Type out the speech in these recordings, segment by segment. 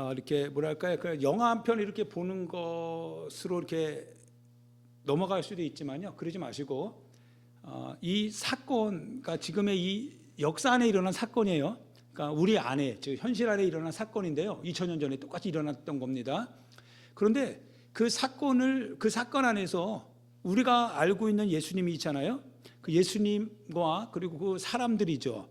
어, 이렇게 뭐랄까요? 그 영화 한 편 이렇게 보는 것으로 이렇게 넘어갈 수도 있지만요. 그러지 마시고 어, 이 사건, 그러니까 지금의 이 역사 안에 일어난 사건이에요. 그러니까 우리 안에, 즉 현실 안에 일어난 사건인데요. 2000년 전에 똑같이 일어났던 겁니다. 그런데 그 사건을 그 사건 안에서 우리가 알고 있는 예수님이 있잖아요. 그 예수님과 그리고 그 사람들이죠.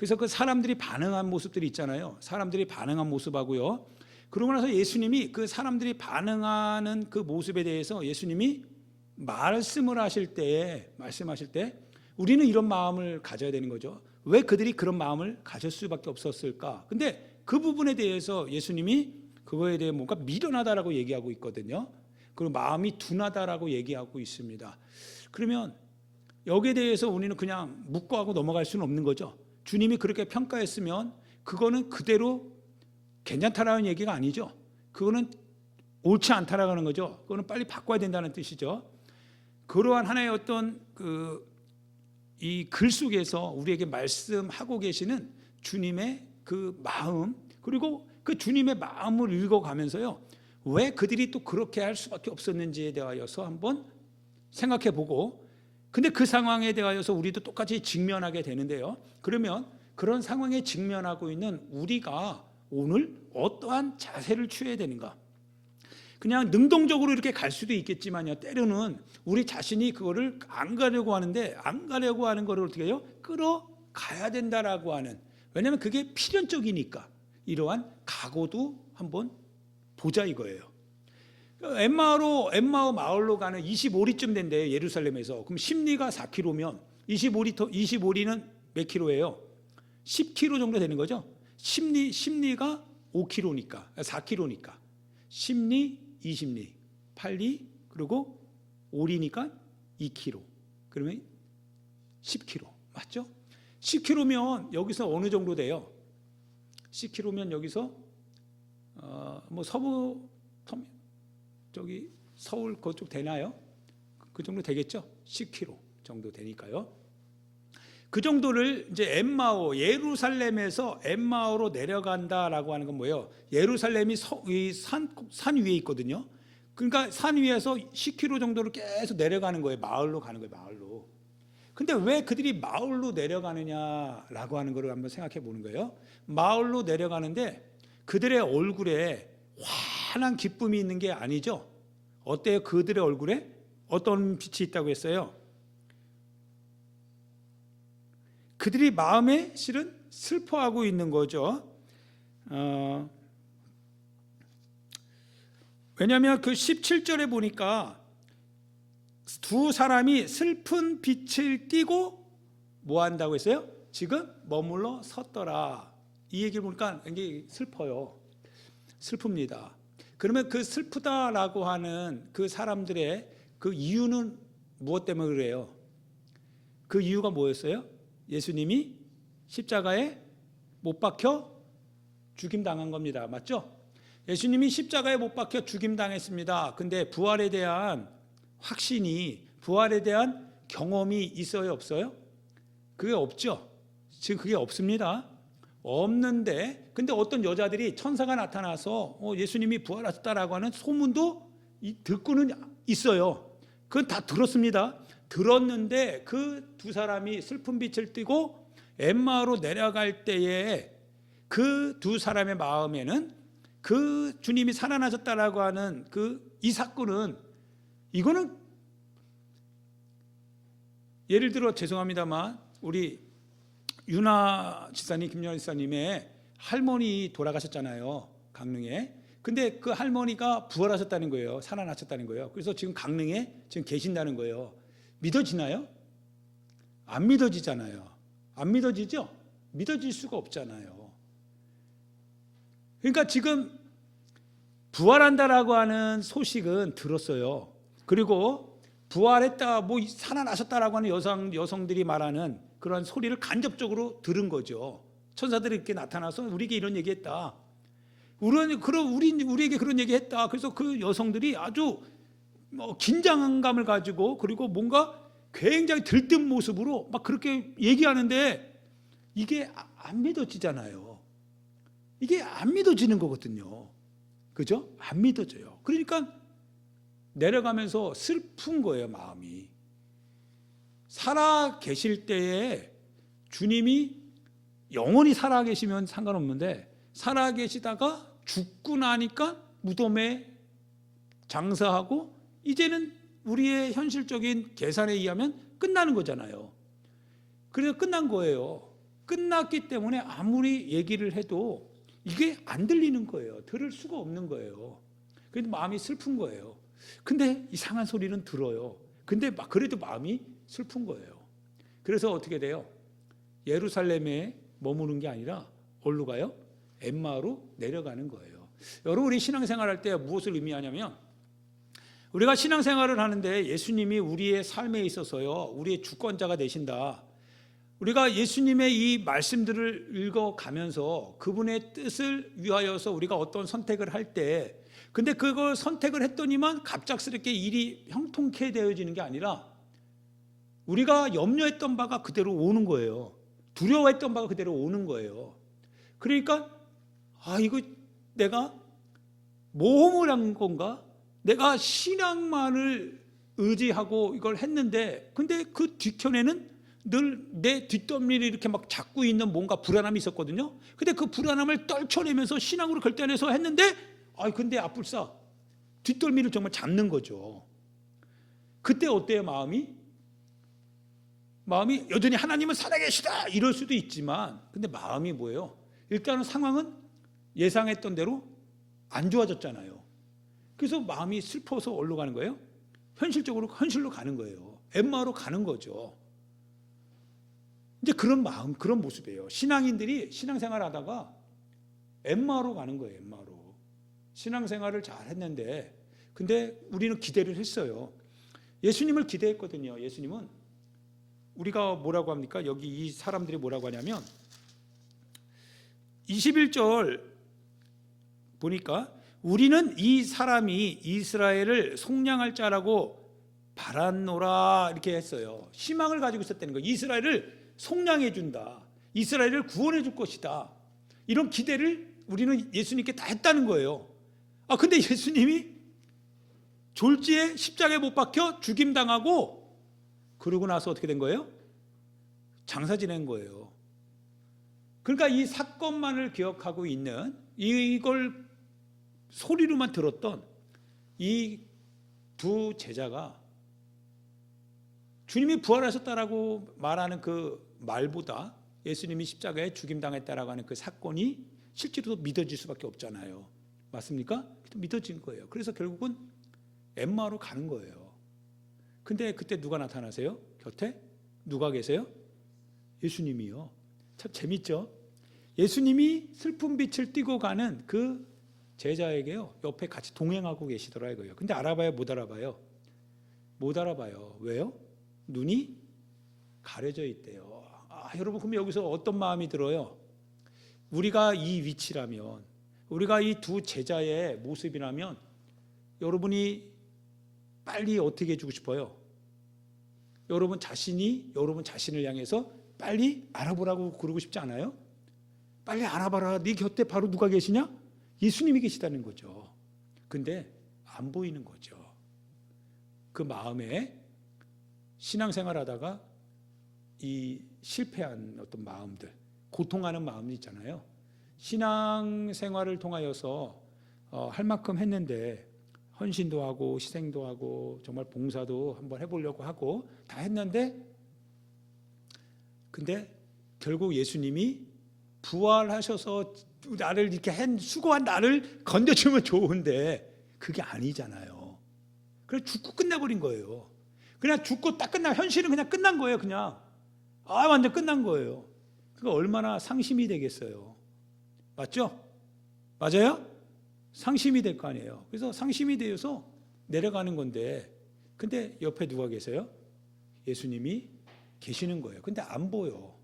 그래서 그 사람들이 반응한 모습들이 있잖아요. 사람들이 반응한 모습하고요. 그러고 나서 예수님이 그 사람들이 반응하는 그 모습에 대해서 예수님이 말씀을 하실 때에 말씀하실 때 우리는 이런 마음을 가져야 되는 거죠. 왜 그들이 그런 마음을 가질 수밖에 없었을까? 근데 그 부분에 대해서 예수님이 그거에 대해 뭔가 미련하다라고 얘기하고 있거든요. 그리고 마음이 둔하다라고 얘기하고 있습니다. 그러면 여기에 대해서 우리는 그냥 묵고하고 넘어갈 수는 없는 거죠. 주님이 그렇게 평가했으면 그거는 그대로 괜찮다라는 얘기가 아니죠. 그거는 옳지 않다라는 거죠. 그거는 빨리 바꿔야 된다는 뜻이죠. 그러한 하나의 어떤 그 이 글 속에서 우리에게 말씀하고 계시는 주님의 그 마음 그리고 그 주님의 마음을 읽어가면서요. 왜 그들이 또 그렇게 할 수밖에 없었는지에 대하여서 한번 생각해 보고 근데 그 상황에 대하여서 우리도 똑같이 직면하게 되는데요. 그러면 그런 상황에 직면하고 있는 우리가 오늘 어떠한 자세를 취해야 되는가? 그냥 능동적으로 이렇게 갈 수도 있겠지만요. 때로는 우리 자신이 그거를 안 가려고 하는데 안 가려고 하는 거를 어떻게 해요? 끌어가야 된다라고 하는. 왜냐하면 그게 필연적이니까 이러한 각오도 한번 보자 이거예요. 엠마로 엠마오 마을로 가는 25리쯤 된대요 예루살렘에서. 그럼 심리가 4km면 25리 25리는 몇 킬로예요? 10km 정도 되는 거죠. 심리 심리가 5km니까 4km니까 심리 20리 8리 그리고 5리니까 2km. 그러면 10km 맞죠? 10km면 여기서 어느 정도 돼요? 10km면 여기서 어, 뭐 서부 터미 저기 서울 그쪽 되나요? 그 정도 되겠죠? 10km 정도 되니까요. 그 정도를 이제 엠마오 예루살렘에서 엠마오로 내려간다라고 하는 건 뭐예요? 예루살렘이 산, 산 위에 있거든요. 그러니까 산 위에서 10km 정도를 계속 내려가는 거예요. 마을로 가는 거예요. 마을로. 근데 왜 그들이 마을로 내려가느냐라고 하는 것을 한번 생각해 보는 거예요. 마을로 내려가는데 그들의 얼굴에 환한 기쁨이 있는 게 아니죠. 어때요? 그들의 얼굴에 어떤 빛이 있다고 했어요? 그들이 마음에 실은 슬퍼하고 있는 거죠. 어, 왜냐하면 그 17절에 보니까 두 사람이 슬픈 빛을 띠고 뭐 한다고 했어요? 지금 머물러 섰더라. 이 얘기를 보니까 굉장히 슬퍼요. 슬픕니다. 그러면 그 슬프다라고 하는 그 사람들의 그 이유는 무엇 때문에 그래요? 그 이유가 뭐였어요? 예수님이 십자가에 못 박혀 죽임 당한 겁니다. 맞죠? 예수님이 십자가에 못 박혀 죽임 당했습니다. 근데 부활에 대한 확신이 부활에 대한 경험이 있어요, 없어요? 그게 없죠. 지금 그게 없습니다. 없는데 근데 어떤 여자들이 천사가 나타나서 어, 예수님이 부활하셨다라고 하는 소문도 듣고는 있어요. 그건 다 들었습니다. 들었는데 그 두 사람이 슬픈 빛을 띠고 엠마로 내려갈 때에 그 두 사람의 마음에는 그 주님이 살아나셨다라고 하는 그 이 사건은 이거는 예를 들어 죄송합니다만 우리 윤아 지사님, 김연아 지사님의 할머니 돌아가셨잖아요. 강릉에. 근데 그 할머니가 부활하셨다는 거예요. 살아나셨다는 거예요. 그래서 지금 강릉에 지금 계신다는 거예요. 믿어지나요? 안 믿어지잖아요. 안 믿어지죠? 믿어질 수가 없잖아요. 그러니까 지금 부활한다라고 하는 소식은 들었어요. 그리고 부활했다, 뭐 살아나셨다라고 하는 여성 여성들이 말하는 그런 소리를 간접적으로 들은 거죠. 천사들이 이렇게 나타나서 우리에게 이런 얘기했다. 우리 그런 우리 우리에게 그런 얘기했다. 그래서 그 여성들이 아주 뭐 긴장감을 가지고 그리고 뭔가 굉장히 들뜬 모습으로 막 그렇게 얘기하는데 이게 안 믿어지잖아요. 이게 안 믿어지는 거거든요. 그죠? 안 믿어져요. 그러니까 내려가면서 슬픈 거예요, 마음이. 살아 계실 때에 주님이 영원히 살아 계시면 상관없는데 살아 계시다가 죽고 나니까 무덤에 장사하고 이제는 우리의 현실적인 계산에 의하면 끝나는 거잖아요. 그래서 끝난 거예요. 끝났기 때문에 아무리 얘기를 해도 이게 안 들리는 거예요. 들을 수가 없는 거예요. 그래서 마음이 슬픈 거예요. 근데 이상한 소리는 들어요. 근데 막 그래도 마음이 슬픈 거예요. 그래서 어떻게 돼요? 예루살렘에 머무는 게 아니라 어디로 가요? 엠마로 내려가는 거예요. 여러분 우리 신앙생활할 때 무엇을 의미하냐면 우리가 신앙생활을 하는데 예수님이 우리의 삶에 있어서요 우리의 주권자가 되신다. 우리가 예수님의 이 말씀들을 읽어가면서 그분의 뜻을 위하여서 우리가 어떤 선택을 할 때 근데 그걸 선택을 했더니만 갑작스럽게 일이 형통케 되어지는 게 아니라 우리가 염려했던 바가 그대로 오는 거예요. 두려워했던 바가 그대로 오는 거예요. 그러니까 아 이거 내가 모험을 한 건가? 내가 신앙만을 의지하고 이걸 했는데 근데 그 뒤편에는 늘 내 뒷덜미를 이렇게 막 잡고 있는 뭔가 불안함이 있었거든요. 근데 그 불안함을 떨쳐내면서 신앙으로 결단해서 했는데 아 근데 앞불사 뒷덜미를 정말 잡는 거죠. 그때 어때요 마음이? 마음이 여전히 하나님은 살아계시다 이럴 수도 있지만 근데 마음이 뭐예요? 일단은 상황은 예상했던 대로 안 좋아졌잖아요. 그래서 마음이 슬퍼서 어디로 가는 거예요? 현실적으로 현실로 가는 거예요. 엠마로 가는 거죠. 이제 그런 마음, 그런 모습이에요. 신앙인들이 신앙생활 하다가 엠마로 가는 거예요, 엠마로. 신앙생활을 잘 했는데, 근데 우리는 기대를 했어요. 예수님을 기대했거든요. 예수님은 우리가 뭐라고 합니까? 여기 이 사람들이 뭐라고 하냐면 21절 보니까 우리는 이 사람이 이스라엘을 속량할 자라고 바란노라 이렇게 했어요. 희망을 가지고 있었다는 거예요. 이스라엘을 속량해 준다. 이스라엘을 구원해 줄 것이다. 이런 기대를 우리는 예수님께 다 했다는 거예요. 아 근데 예수님이 졸지에 십자가에 못 박혀 죽임 당하고 그러고 나서 어떻게 된 거예요? 장사 지낸 거예요. 그러니까 이 사건만을 기억하고 있는 이걸 소리로만 들었던 이 두 제자가 주님이 부활하셨다라고 말하는 그 말보다 예수님이 십자가에 죽임당했다라고 하는 그 사건이 실제로 믿어질 수밖에 없잖아요. 맞습니까? 믿어진 거예요. 그래서 결국은 엠마로 가는 거예요. 근데 그때 누가 나타나세요? 곁에 누가 계세요? 예수님이요. 참 재밌죠? 예수님이 슬픈 빛을 띠고 가는 그 제자에게요. 옆에 같이 동행하고 계시더라고요. 근데 알아봐요? 못 알아봐요? 못 알아봐요. 왜요? 눈이 가려져 있대요. 아, 여러분 그럼 여기서 어떤 마음이 들어요? 우리가 이 위치라면 우리가 이 두 제자의 모습이라면 여러분이 빨리 어떻게 해주고 싶어요? 여러분 자신이 여러분 자신을 향해서 빨리 알아보라고 그러고 싶지 않아요? 빨리 알아봐라. 네 곁에 바로 누가 계시냐? 예수님이 계시다는 거죠. 근데 안 보이는 거죠. 그 마음에 신앙생활 하다가 이 실패한 어떤 마음들, 고통하는 마음이 있잖아요. 신앙생활을 통하여서 어, 할 만큼 했는데 헌신도 하고 희생도 하고 정말 봉사도 한번 해보려고 하고 다 했는데 근데 결국 예수님이 부활하셔서 나를 이렇게 한 수고한 나를 건져주면 좋은데 그게 아니잖아요. 그래 죽고 끝나버린 거예요. 그냥 죽고 딱 끝나 현실은 그냥 끝난 거예요. 그냥 아 완전 끝난 거예요. 그거 얼마나 상심이 되겠어요. 맞죠? 맞아요? 상심이 될 거 아니에요. 그래서 상심이 되어서 내려가는 건데 근데 옆에 누가 계세요? 예수님이 계시는 거예요. 근데 안 보여.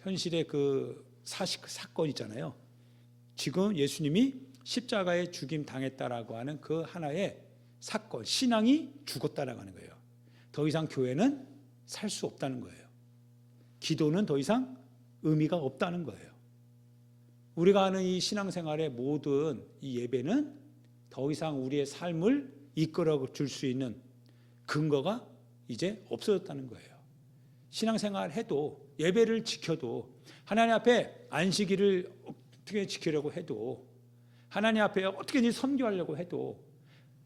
현실의 그 사실 그 사건 있잖아요. 지금 예수님이 십자가에 죽임 당했다라고 하는 그 하나의 사건, 신앙이 죽었다라고 하는 거예요. 더 이상 교회는 살 수 없다는 거예요. 기도는 더 이상 의미가 없다는 거예요. 우리가 하는 이 신앙생활의 모든 이 예배는 더 이상 우리의 삶을 이끌어 줄 수 있는 근거가 이제 없어졌다는 거예요. 신앙생활 해도 예배를 지켜도 하나님 앞에 안식일을 어떻게 지키려고 해도 하나님 앞에 어떻게든 선교하려고 해도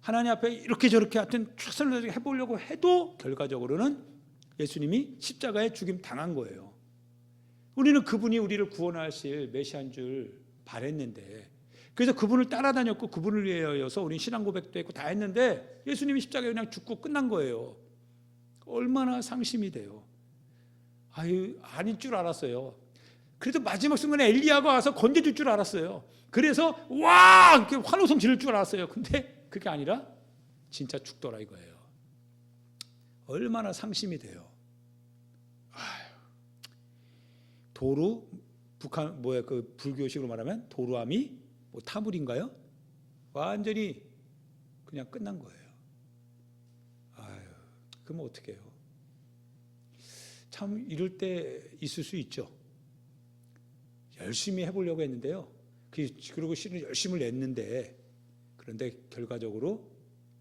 하나님 앞에 이렇게 저렇게 하여튼 최선을 해보려고 해도 결과적으로는 예수님이 십자가에 죽임 당한 거예요. 우리는 그분이 우리를 구원하실 메시아인 줄 바랬는데 그래서 그분을 따라다녔고 그분을 위하여서 우리 신앙 고백도 했고 다 했는데 예수님이 십자가에 그냥 죽고 끝난 거예요. 얼마나 상심이 돼요. 아유 아닐 줄 알았어요. 그래도 마지막 순간에 엘리야가 와서 건져줄 줄 알았어요. 그래서 와 이렇게 환호성 지를 줄 알았어요. 근데 그게 아니라 진짜 죽더라 이거예요. 얼마나 상심이 돼요. 아유, 도루 북한 뭐야 그 불교식으로 말하면 도루함이 뭐 타물인가요? 완전히 그냥 끝난 거예요. 아유, 그럼 어떻게 해요? 참 이럴 때 있을 수 있죠. 열심히 해보려고 했는데요. 그- 그리고 실은 열심을 냈는데 그런데 결과적으로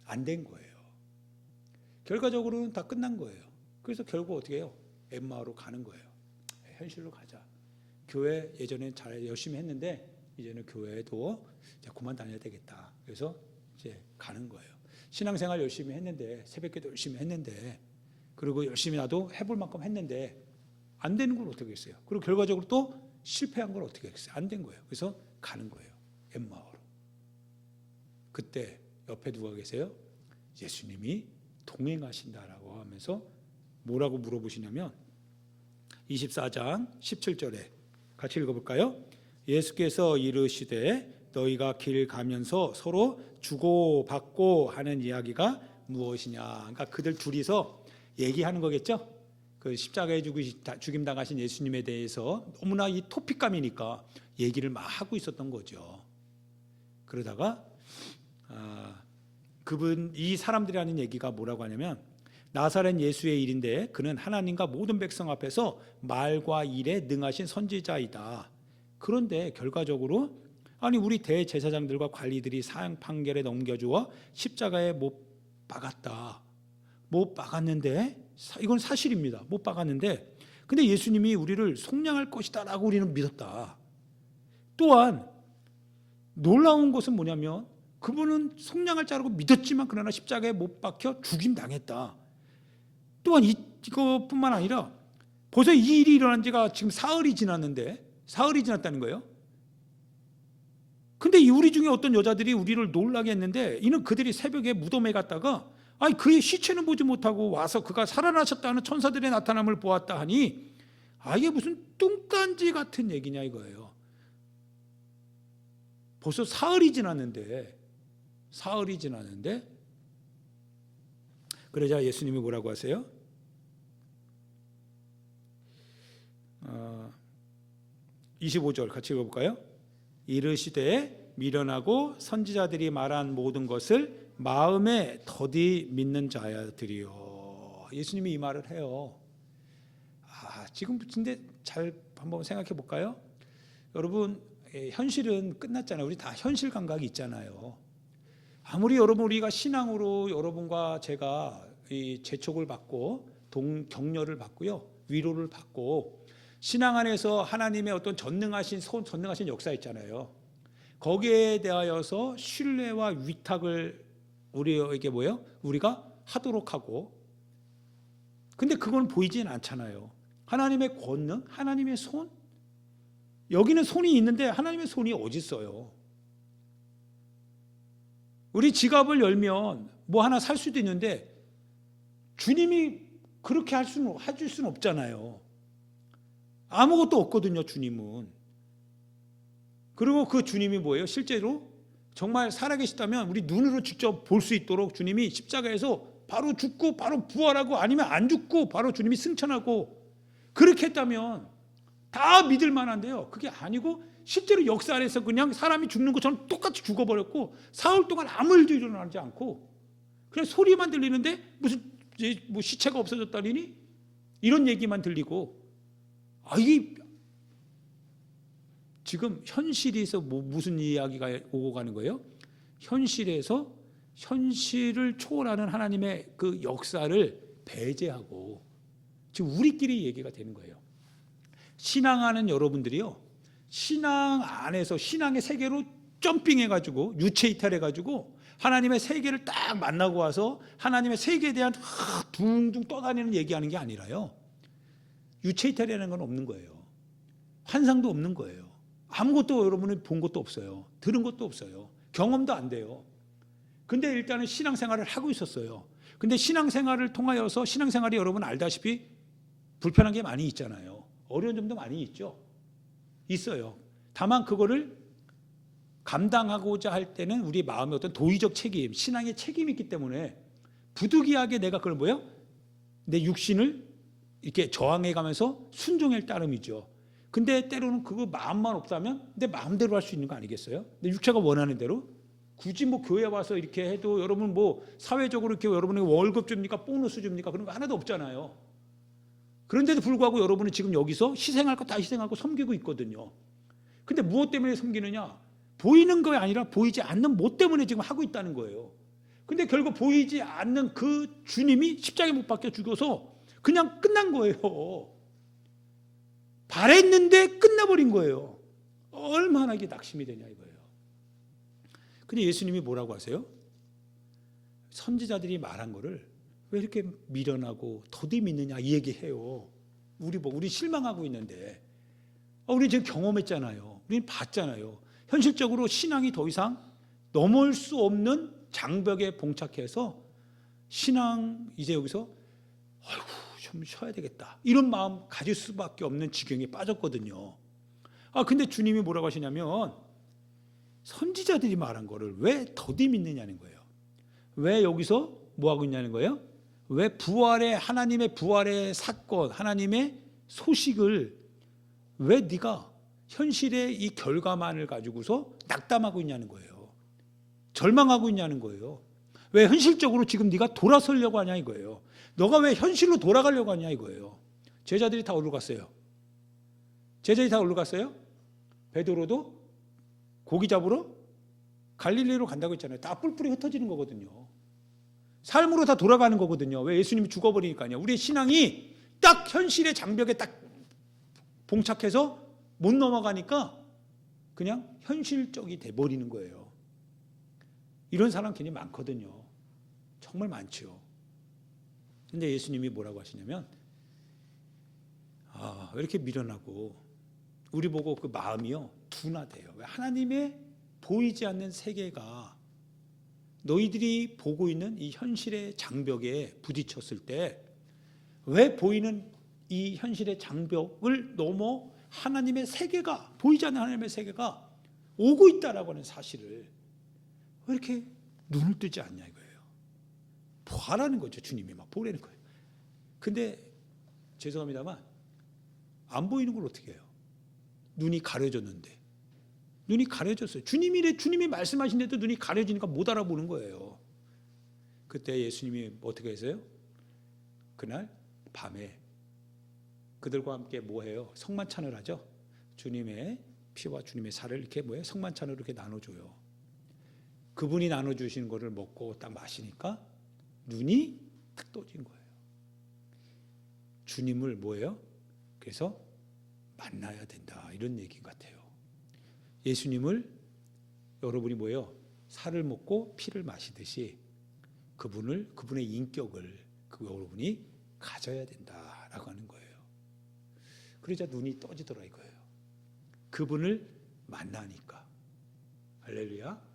안 된 거예요. 결과적으로는 다 끝난 거예요. 그래서 결국 어떻게 해요? 엠마오로 가는 거예요. 현실로 가자. 교회 예전에 잘 열심히 했는데 이제는 교회도 이제 그만 다녀야 되겠다. 그래서 이제 가는 거예요. 신앙생활 열심히 했는데 새벽기도 열심히 했는데 그리고 열심히 나도 해볼 만큼 했는데 안 되는 걸 어떻게 했어요? 그리고 결과적으로 또 실패한 걸 어떻게 했어요? 안 된 거예요. 그래서 가는 거예요. 엠마오로. 그때 옆에 누가 계세요? 예수님이 동행하신다라고 하면서 뭐라고 물어보시냐면 24장 17절에 같이 읽어볼까요? 예수께서 이르시되 너희가 길 가면서 서로 주고받고 하는 이야기가 무엇이냐? 그러니까 그들 둘이서 얘기하는 거겠죠? 그 십자가에 죽임 당하신 예수님에 대해서 너무나 이 토픽감이니까 얘기를 막 하고 있었던 거죠. 그러다가 아, 그분 이 사람들이 하는 얘기가 뭐라고 하냐면 나사렛 예수의 일인데 그는 하나님과 모든 백성 앞에서 말과 일에 능하신 선지자이다. 그런데 결과적으로 아니 우리 대제사장들과 관리들이 사형 판결에 넘겨주어 십자가에 못 박았다. 못 박았는데 사- 이건 사실입니다. 못 박았는데 근데 예수님이 우리를 속량할 것이다라고 우리는 믿었다. 또한 놀라운 것은 뭐냐면 그분은 속량할 자라고 믿었지만 그러나 십자가에 못 박혀 죽임 당했다. 또한 이, 이것뿐만 아니라 벌써 이 일이 일어난 지가 지금 사흘이 지났는데 사흘이 지났다는 거예요. 근데 이 우리 중에 어떤 여자들이 우리를 놀라게 했는데 이는 그들이 새벽에 무덤에 갔다가 아니 그의 시체는 보지 못하고 와서 그가 살아나셨다는 천사들의 나타남을 보았다 하니 아 이게 무슨 뚱딴지 같은 얘기냐 이거예요. 벌써 사흘이 지났는데 사흘이 지났는데 그러자 예수님이 뭐라고 하세요? 25절 같이 읽어볼까요? 이르시되 미련하고 선지자들이 말한 모든 것을 마음에 더디 믿는 자들이요. 예수님이 이 말을 해요. 아, 지금 근데 잘 한번 생각해 볼까요? 여러분 예, 현실은 끝났잖아요. 우리 다 현실 감각이 있잖아요. 아무리 여러분 우리가 신앙으로 여러분과 제가 이 재촉을 받고 동 격려를 받고요 위로를 받고 신앙 안에서 하나님의 어떤 전능하신 손 전능하신 역사 있잖아요. 거기에 대하여서 신뢰와 위탁을 우리에게 뭐예요? 우리가 하도록 하고 근데 그건 보이진 않잖아요. 하나님의 권능, 하나님의 손 여기는 손이 있는데 하나님의 손이 어디 있어요? 우리 지갑을 열면 뭐 하나 살 수도 있는데 주님이 그렇게 할 수는 해줄 수는 없잖아요. 아무것도 없거든요, 주님은. 그리고 그 주님이 뭐예요? 실제로 정말 살아계시다면 우리 눈으로 직접 볼 수 있도록 주님이 십자가에서 바로 죽고 바로 부활하고 아니면 안 죽고 바로 주님이 승천하고 그렇게 했다면 다 믿을 만한데요. 그게 아니고 실제로 역사 안에서 그냥 사람이 죽는 것처럼 똑같이 죽어버렸고 사흘 동안 아무 일도 일어나지 않고 그냥 소리만 들리는데 무슨 뭐 시체가 없어졌다니 이런 얘기만 들리고 아 이게 지금 현실에서 뭐 무슨 이야기가 오고 가는 거예요? 현실에서 현실을 초월하는 하나님의 그 역사를 배제하고 지금 우리끼리 얘기가 되는 거예요. 신앙하는 여러분들이요. 신앙 안에서 신앙의 세계로 점핑해 가지고 유체 이탈해 가지고 하나님의 세계를 딱 만나고 와서 하나님의 세계에 대한 하, 둥둥 떠다니는 얘기하는 게 아니라요. 유체 이탈이라는 건 없는 거예요. 환상도 없는 거예요. 아무것도 여러분이 본 것도 없어요. 들은 것도 없어요. 경험도 안 돼요. 근데 일단은 신앙생활을 하고 있었어요. 근데 신앙생활을 통하여서 신앙생활이 여러분 알다시피 불편한 게 많이 있잖아요. 어려운 점도 많이 있죠. 있어요. 다만 그거를 감당하고자 할 때는 우리 마음의 어떤 도의적 책임, 신앙의 책임이 있기 때문에 부득이하게 내가 그걸 뭐요? 내 육신을 이렇게 저항해 가면서 순종할 따름이죠. 근데 때로는 그거 마음만 없다면 내 마음대로 할 수 있는 거 아니겠어요? 내 육체가 원하는 대로 굳이 뭐 교회 와서 이렇게 해도 여러분 뭐 사회적으로 이렇게 여러분에게 월급 줍니까 보너스 줍니까 그런 거 하나도 없잖아요. 그런데도 불구하고 여러분은 지금 여기서 희생할 거 다 희생하고 섬기고 있거든요. 근데 무엇 때문에 섬기느냐? 보이는 거 아니라 보이지 않는 뭐 때문에 지금 하고 있다는 거예요. 근데 결국 보이지 않는 그 주님이 십자가에 못 박혀 죽어서 그냥 끝난 거예요. 바랬는데 끝나버린 거예요. 얼마나 이게 낙심이 되냐 이거예요. 근데 예수님이 뭐라고 하세요? 선지자들이 말한 거를 왜 이렇게 미련하고 더디 믿느냐 이 얘기해요. 우리 뭐 우리 실망하고 있는데 아, 우리 지금 경험했잖아요. 우리는 봤잖아요. 현실적으로 신앙이 더 이상 넘을 수 없는 장벽에 봉착해서 신앙 이제 여기서 아이고 좀 쉬어야 되겠다 이런 마음 가질 수밖에 없는 지경에 빠졌거든요. 아 근데 주님이 뭐라고 하시냐면 선지자들이 말한 거를 왜 더디 믿느냐는 거예요. 왜 여기서 뭐 하고 있냐는 거예요? 왜 부활의 하나님의 부활의 사건, 하나님의 소식을 왜 네가 현실의 이 결과만을 가지고서 낙담하고 있냐는 거예요. 절망하고 있냐는 거예요. 왜 현실적으로 지금 네가 돌아서려고 하냐 이거예요. 너가 왜 현실로 돌아가려고 하냐 이거예요. 제자들이 다 어디로 갔어요? 제자들이 다 어디로 갔어요? 베드로도 고기 잡으러 갈릴리로 간다고 했잖아요. 다 뿔뿔이 흩어지는 거거든요. 삶으로 다 돌아가는 거거든요. 왜 예수님이 죽어버리니까요. 우리의 신앙이 딱 현실의 장벽에 딱 봉착해서 못 넘어가니까 그냥 현실적이 돼 버리는 거예요. 이런 사람 굉장히 많거든요. 정말 많죠. 근데 예수님이 뭐라고 하시냐면 아, 왜 이렇게 미련하고 우리 보고 그 마음이요 둔하대요. 왜 하나님의 보이지 않는 세계가 너희들이 보고 있는 이 현실의 장벽에 부딪혔을 때 왜 보이는 이 현실의 장벽을 넘어 하나님의 세계가 보이지 않는 하나님의 세계가 오고 있다라고 하는 사실을 왜 이렇게 눈을 뜨지 않냐 이거예요. 보라는 거죠. 주님이 막 보라는 거예요. 근데 죄송합니다만 안 보이는 걸 어떻게 해요? 눈이 가려졌는데 눈이 가려졌어요. 주님이 주님이 말씀하신데도 눈이 가려지니까 못 알아보는 거예요. 그때 예수님이 어떻게 했어요? 그날 밤에 그들과 함께 뭐 해요? 성만찬을 하죠. 주님의 피와 주님의 살을 이렇게 뭐예요? 성만찬으로 이렇게 나눠줘요. 그분이 나눠주신 거를 먹고 딱 마시니까 눈이 탁 떠진 거예요. 주님을 뭐예요? 그래서 만나야 된다 이런 얘기 같아요. 예수님을 여러분이 뭐예요? 살을 먹고 피를 마시듯이 그분을 그분의 인격을 그 여러분이 가져야 된다라고 하는 거예요. 그러자 눈이 떠지더라 이거예요. 그분을 만나니까 할렐루야.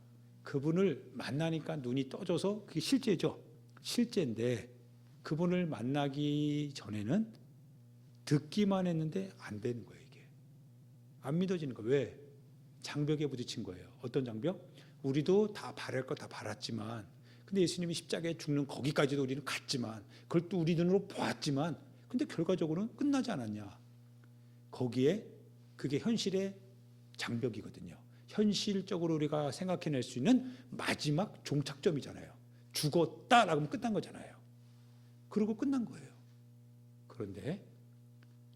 그분을 만나니까 눈이 떠져서 그게 실제죠. 실제인데 그분을 만나기 전에는 듣기만 했는데 안 되는 거예요 이게. 안 믿어지는 거 왜? 장벽에 부딪힌 거예요. 어떤 장벽? 우리도 다 바랄 거 다 바랐지만 근데 예수님이 십자가에 죽는 거기까지도 우리는 갔지만 그걸 또 우리 눈으로 보았지만 근데 결과적으로는 끝나지 않았냐. 거기에 그게 현실의 장벽이거든요. 현실적으로 우리가 생각해낼 수 있는 마지막 종착점이잖아요. 죽었다라고 하면 끝난 거잖아요. 그리고 끝난 거예요. 그런데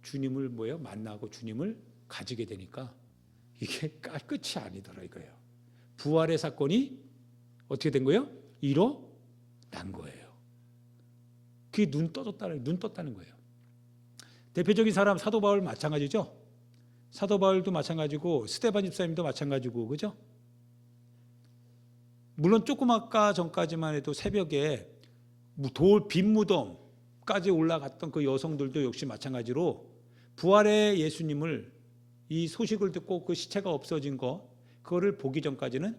주님을 뭐예요? 만나고 주님을 가지게 되니까 이게 깔 끝이 아니더라 이거예요. 부활의 사건이 어떻게 된 거예요? 일어난 거예요. 그게 눈 떠졌다는 눈 떴다는 거예요. 대표적인 사람 사도 바울 마찬가지죠. 사도 바울도 마찬가지고 스테반 집사님도 마찬가지고 그죠? 물론 조금 아까 전까지만 해도 새벽에 돌 빈무덤까지 올라갔던 그 여성들도 역시 마찬가지로 부활의 예수님을 이 소식을 듣고 그 시체가 없어진 거 그거를 보기 전까지는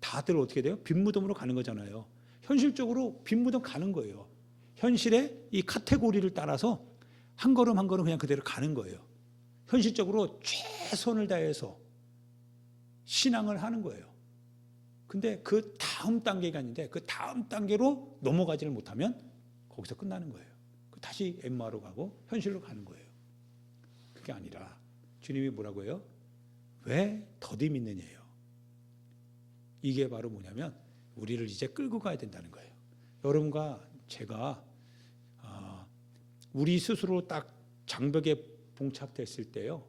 다들 어떻게 돼요? 빈무덤으로 가는 거잖아요. 현실적으로 빈무덤 가는 거예요. 현실의 이 카테고리를 따라서 한 걸음 한 걸음 그냥 그대로 가는 거예요. 현실적으로 최선을 다해서 신앙을 하는 거예요. 근데 그 다음 단계가 있는데 그 다음 단계로 넘어가지를 못하면 거기서 끝나는 거예요. 그 다시 엠마로 가고 현실로 가는 거예요. 그게 아니라 주님이 뭐라고 해요? 왜 더디 믿느냐예요. 이게 바로 뭐냐면 우리를 이제 끌고 가야 된다는 거예요. 여러분과 제가 아, 우리 스스로 딱 장벽에 봉착됐을 때요.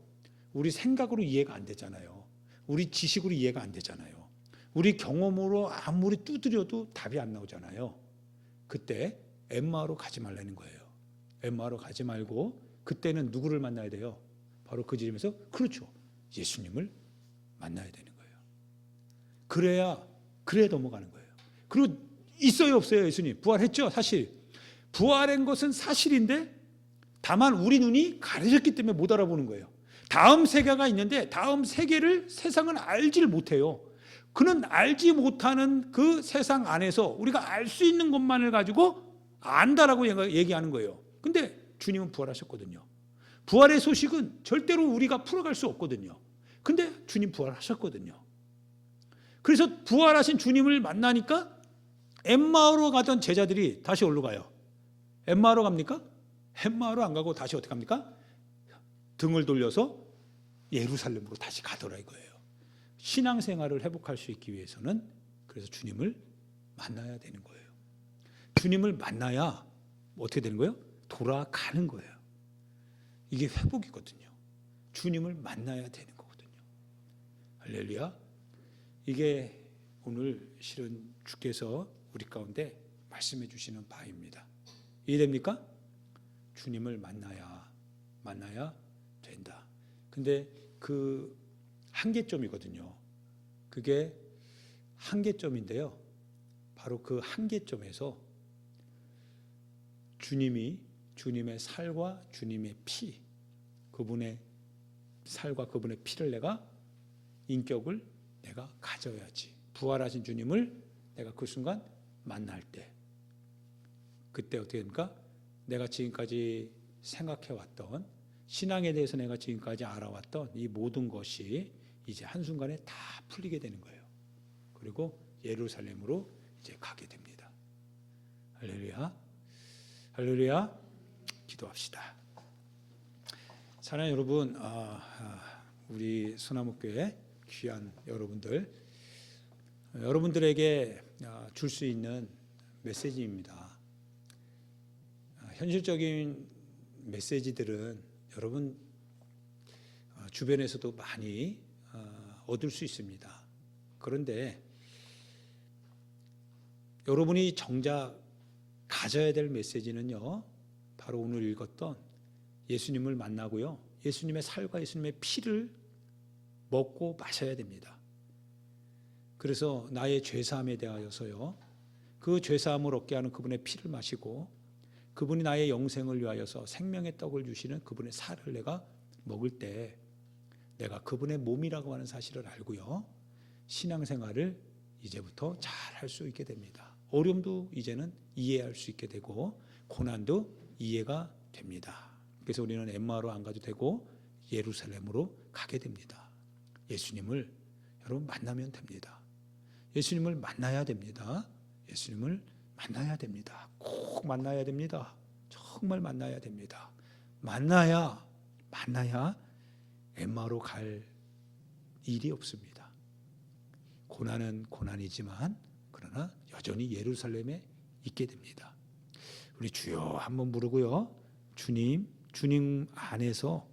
우리 생각으로 이해가 안 되잖아요. 우리 지식으로 이해가 안 되잖아요. 우리 경험으로 아무리 두드려도 답이 안 나오잖아요. 그때 엠마로 가지 말라는 거예요. 엠마로 가지 말고 그때는 누구를 만나야 돼요? 바로 그 집에서 그렇죠. 예수님을 만나야 되는 거예요. 그래야 그래 넘어가는 거예요. 그리고 있어요 없어요 예수님 부활했죠 사실 부활한 것은 사실인데 다만 우리 눈이 가려졌기 때문에 못 알아보는 거예요. 다음 세계가 있는데 다음 세계를 세상은 알지를 못해요. 그는 알지 못하는 그 세상 안에서 우리가 알 수 있는 것만을 가지고 안다라고 얘기하는 거예요. 근데 주님은 부활하셨거든요. 부활의 소식은 절대로 우리가 풀어갈 수 없거든요. 근데 주님 부활하셨거든요. 그래서 부활하신 주님을 만나니까 엠마오로 가던 제자들이 다시 어디로 가요? 엠마오로 갑니까? 엠마오로 안 가고 다시 어떻게 합니까? 등을 돌려서 예루살렘으로 다시 가더라 이거예요. 신앙생활을 회복할 수 있기 위해서는 그래서 주님을 만나야 되는 거예요. 주님을 만나야 어떻게 되는 거예요? 돌아가는 거예요. 이게 회복이거든요. 주님을 만나야 되는 거거든요. 할렐루야. 이게 오늘 실은 주께서 우리 가운데 말씀해 주시는 바입니다. 이해됩니까? 주님을 만나야 만나야 된다. 근데 그 한계점이거든요. 그게 한계점인데요. 바로 그 한계점에서 주님이 주님의 살과 주님의 피, 그분의 살과 그분의 피를 내가 인격을 내가 가져야지. 부활하신 주님을 내가 그 순간 만날 때, 그때 어떻게 됩니까? 내가 지금까지 생각해 왔던 신앙에 대해서 내가 지금까지 알아왔던 이 모든 것이 이제 한순간에 다 풀리게 되는 거예요. 그리고 예루살렘으로 이제 가게 됩니다. 할렐루야. 할렐루야. 기도합시다. 사랑하는 여러분, 아, 아, 우리 소나무교회 귀한 여러분들, 여러분들에게 아, 줄수 있는 메시지입니다. 아, 현실적인 메시지들은 여러분 아, 주변에서도 많이 아, 얻을 수 있습니다. 그런데 여러분이 정작 가져야 될 메시지는요, 바로 오늘 읽었던 예수님을 만나고요, 예수님의 살과 예수님의 피를 먹고 마셔야 됩니다. 그래서 나의 죄사함에 대하여서요, 그 죄사함을 얻게 하는 그분의 피를 마시고, 그분이 나의 영생을 위하여서 생명의 떡을 주시는 그분의 살을 내가 먹을 때, 내가 그분의 몸이라고 하는 사실을 알고요, 신앙생활을 이제부터 잘 할 수 있게 됩니다. 어려움도 이제는 이해할 수 있게 되고 고난도 이해가 됩니다. 그래서 우리는 엠마로 안 가도 되고 예루살렘으로 가게 됩니다. 예수님을 여러분 만나면 됩니다. 예수님을 만나야 됩니다. 예수님을 만나야 됩니다. 꼭 만나야 됩니다. 정말 만나야 됩니다. 만나야 만나야 엠마로 갈 일이 없습니다. 고난은 고난이지만 그러나 여전히 예루살렘에 있게 됩니다. 우리 주여 한번 부르고요. 주님, 주님 안에서